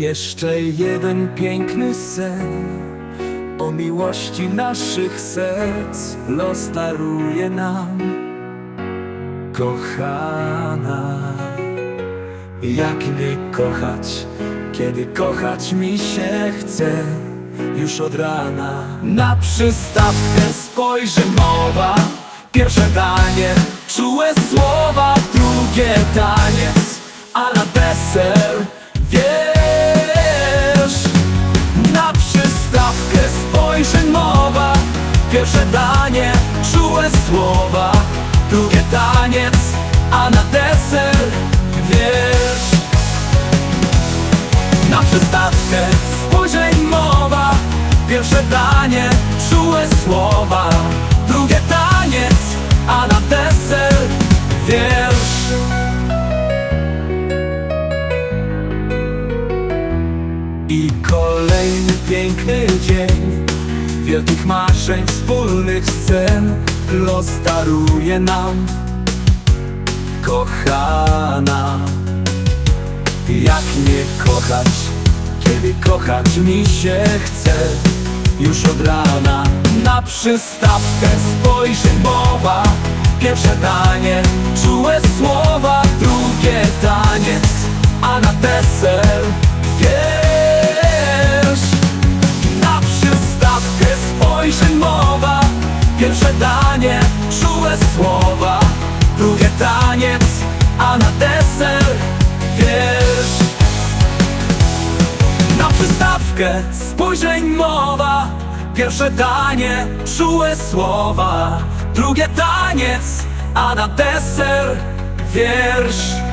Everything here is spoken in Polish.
Jeszcze jeden piękny sen O miłości naszych serc Los daruje nam. Kochana Jak nie kochać? Kiedy kochać mi się chce? Już od rana. Na przystawkę spojrzy mowa. Pierwsze danie Czułe słowa Drugie taniec A na deser Pierwsze danie Czułe słowa Drugie taniec A na deser Wiesz. Na przystawkę spojrzeń mowa Pierwsze danie, czułe słowa Drugie taniec, a na deser wiersz I kolejny piękny Wielkich marzeń, wspólnych scen. Los daruje nam Kochana. Jak nie kochać, kiedy kochać mi się chce? Już od rana na przystawkę spojrzy mowa. Pierwsze danie, czułe słowa Drugie taniec, a na deser Pierwsze danie, czułe słowa. Drugie taniec, a na deser wiesz. Na przystawkę spojrzeń mowa. Pierwsze danie, czułe słowa. Drugie taniec, a na deser wiersz